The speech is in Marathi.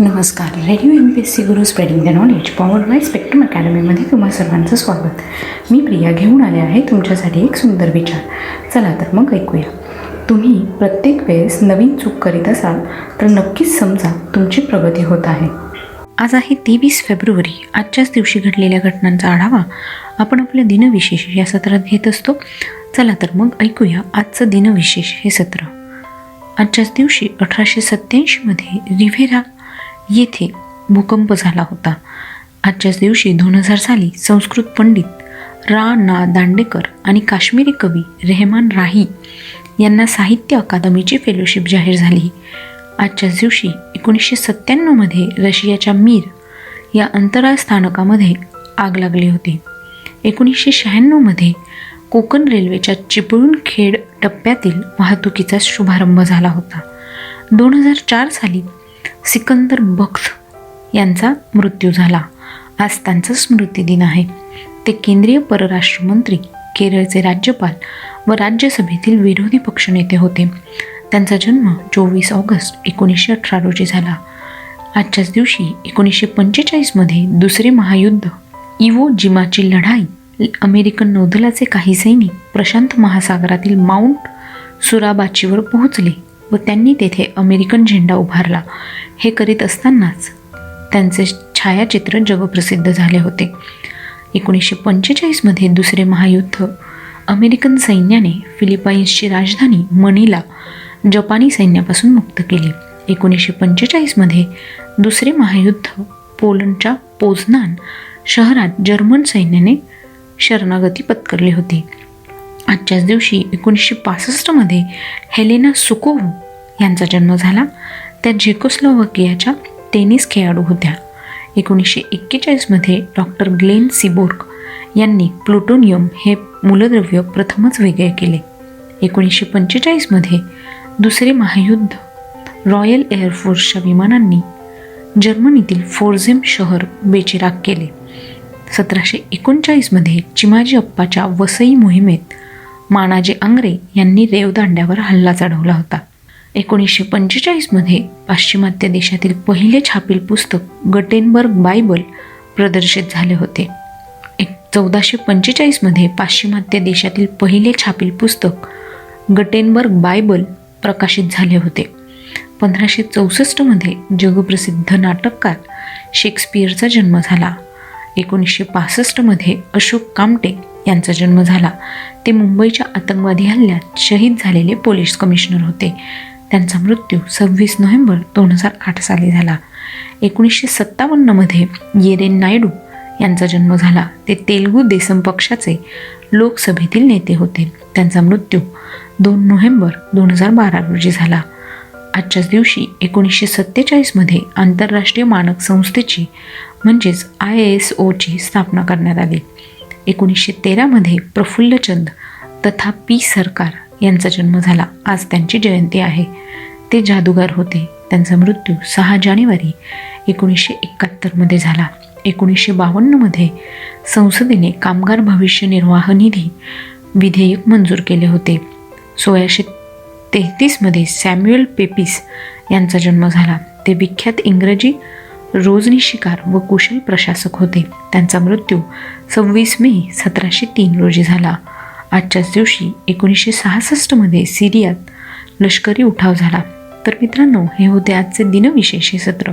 नमस्कार. Radio M P S C Guru spreading the knowledge power by spectrum अकॅडमीमध्ये तुम्हा सर्वांचं स्वागत. मी प्रिया घेऊन आले आहे तुमच्यासाठी एक सुंदर विचार. चला तर मग ऐकूया. तुम्ही प्रत्येक वेळेस नवीन चूक करीत असाल तर नक्कीच समजा तुमची प्रगती होत आहे. आज आहे तेवीस फेब्रुवारी. आजच्याच दिवशी घडलेल्या घटनांचा आढावा आपण आपल्या दिनविशेष या सत्रात घेत असतो. चला तर मग ऐकूया आजचं दिनविशेष हे सत्र. आजच्याच दिवशी अठराशे सत्त्याऐंशीमध्ये रिव्हेरा येथे भूकंप झाला होता. आजच्याच दिवशी दोन हजार साली संस्कृत पंडित रा. ना. दांडेकर आणि काश्मीरी कवी रेहमान राही यांना साहित्य अकादमीची फेलोशिप जाहीर झाली. आजच्याच दिवशी एकोणीसशे सत्त्याण्णवमध्ये रशियाच्या मीर या अंतराळ स्थानकामध्ये आग लागली होती. एकोणीसशे शहाण्णवमध्ये कोकण रेल्वेच्या चिपळूण खेड टप्प्यातील वाहतुकीचा शुभारंभ झाला होता. दोन हजार चार साली सिकंदर बख्त यांचा मृत्यू झाला. आज त्यांचा स्मृतिदिन आहे. ते केंद्रीय परराष्ट्र मंत्री केरळचे राज्यपाल व राज्यसभेतील विरोधी पक्षनेते होते. त्यांचा जन्म चोवीस ऑगस्ट एकोणीसशे अठरा रोजी झाला. आजच्याच दिवशी एकोणीसशे पंचेचाळीसमध्ये दुसरे महायुद्ध इवो जिमाची लढाई अमेरिकन नौदलाचे काही सैनिक प्रशांत महासागरातील माउंट सुराबाचीवर पोहोचले. व त्यांनी तेथे अमेरिकन झेंडा उभारला. हे करीत असतानाच त्यांचे छायाचित्र जगप्रसिद्ध झाले होते. एकोणीसशे पंचेचाळीसमध्ये दुसरे महायुद्ध. अमेरिकन सैन्याने फिलिपाईन्सची राजधानी मनीला जपानी सैन्यापासून मुक्त केली. एकोणीसशे पंचेचाळीसमध्ये दुसरे महायुद्ध पोलंडच्या पोझनान शहरात जर्मन सैन्याने शरणागती पत्करली होती. आजच्याच दिवशी एकोणीसशे पासष्टमध्ये हेलेना सुकोव्ह यांचा जन्म झाला. त्या झेकोस्लोवाकियाच्या टेनिस खेळाडू होत्या. एकोणीसशे एक्केचाळीसमध्ये डॉक्टर ग्लेन सिबोर्क यांनी प्लुटोनियम हे मूलद्रव्य प्रथमच वेगळे केले. एकोणीसशे पंचेचाळीसमध्ये दुसरे महायुद्ध. रॉयल एअरफोर्सच्या विमानांनी जर्मनीतील फोर्झेम शहर बेचिराग केले. सतराशे एकोणचाळीसमध्ये चिमाजी अप्पाच्या वसई मोहिमेत मानाजी आंग्रे यांनी रेवदांड्यावर हल्ला चढवला होता. एकोणीसशे पंचेचाळीसमध्ये पाश्चिमात्य देशातील पहिले छापील पुस्तक गटेनबर्ग बायबल प्रदर्शित झाले होते. एक चौदाशे पंचेचाळीसमध्ये पाश्चिमात्य देशातील पहिले छापील पुस्तक गटेनबर्ग बायबल प्रकाशित झाले होते. पंधराशे चौसष्टमध्ये जगप्रसिद्ध नाटककार शेक्सपियरचा जन्म झाला. एकोणीसशे पासष्टमध्ये अशोक कामटे यांचा जन्म झाला. ते मुंबईच्या आतंकवादी हल्ल्यात शहीद झालेले पोलीस कमिशनर होते. त्यांचा मृत्यू सव्वीस नोव्हेंबर दोन हजार आठ साली झाला. एकोणीसशे सत्तावन्नमध्ये येरेन नायडू यांचा जन्म झाला. ते तेलगू देसम पक्षाचे लोकसभेतील नेते होते. त्यांचा मृत्यू दोन नोव्हेंबर दोन हजार बारा रोजी झाला. आजच्याच दिवशी एकोणीसशे सत्तेचाळीसमध्ये आंतरराष्ट्रीय मानक संस्थेची म्हणजेच आय एस ओची स्थापना करण्यात आली. एकोणीसशे तेरामध्ये प्रफुल्लचंद तथा पी सरकार यांचा जन्म झाला. आज त्यांची जयंती आहे. ते जादूगार होते. त्यांचा मृत्यू सहा जानेवारी एकोणीसशे एकाहत्तरमध्ये झाला. एकोणीसशे बावन्नमध्ये संसदेने कामगार भविष्य निर्वाह निधी विधेयक मंजूर केले होते. सोळाशे तेहतीसमध्ये सॅम्युअल पेपिस यांचा जन्म झाला. ते विख्यात इंग्रजी रोजनी शिकार व कुशल प्रशासक होते. त्यांचा मृत्यू सव्वीस मे सतराशे तीन रोजी झाला. आजच्याच दिवशी एकोणीसशे सहासष्टमध्ये सिरियात लष्करी उठाव झाला. तर मित्रांनो हे होते आजचे दिनविशेष हे सत्र.